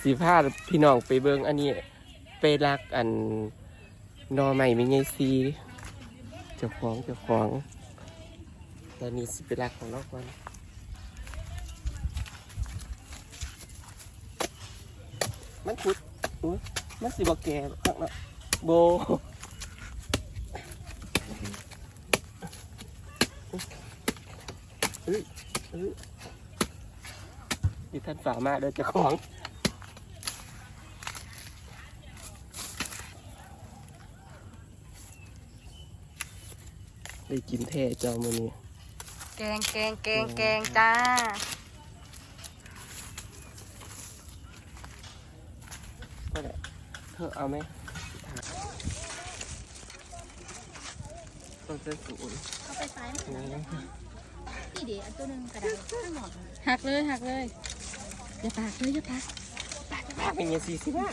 สีผ้าพี่น้องไปเบิงอันนี้ ไปรักอันนอใหม่ไม่ไงซีเจ้าของเจ้าของตอนนี้สิไปรักของเราก่อนมันพุดมันสิบอกแกข้างหน้าโบเอ้ยเอ้ย นี่ท่านฝ่ามาเด้อเจ้าของได้กินแท้เจ้ามือนี้แกงแกงแกงแกงจ้า ก็ได้เธอเอาไหมต้องเส้นศูนย์เข้าไปซ้ายมือนี่เดี๋ยวอันตัวหนึงกระดาษข้างหนอกหักเลยหักเลย อย่าปากเลยอย่าปากภาพเป็นยังสี่สิบห้า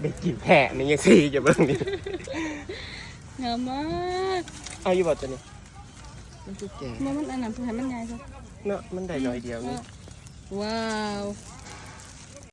ได้กินแท้ในยังสี่อย่าเบิ่งนี่งามมากเอาอยู่บ่ตัวนี้มันคือแก่มันมันอันนั้นผู้ให้มันใหญ่ซะเนาะมันได้หน่อยเดียวนี่ว้าว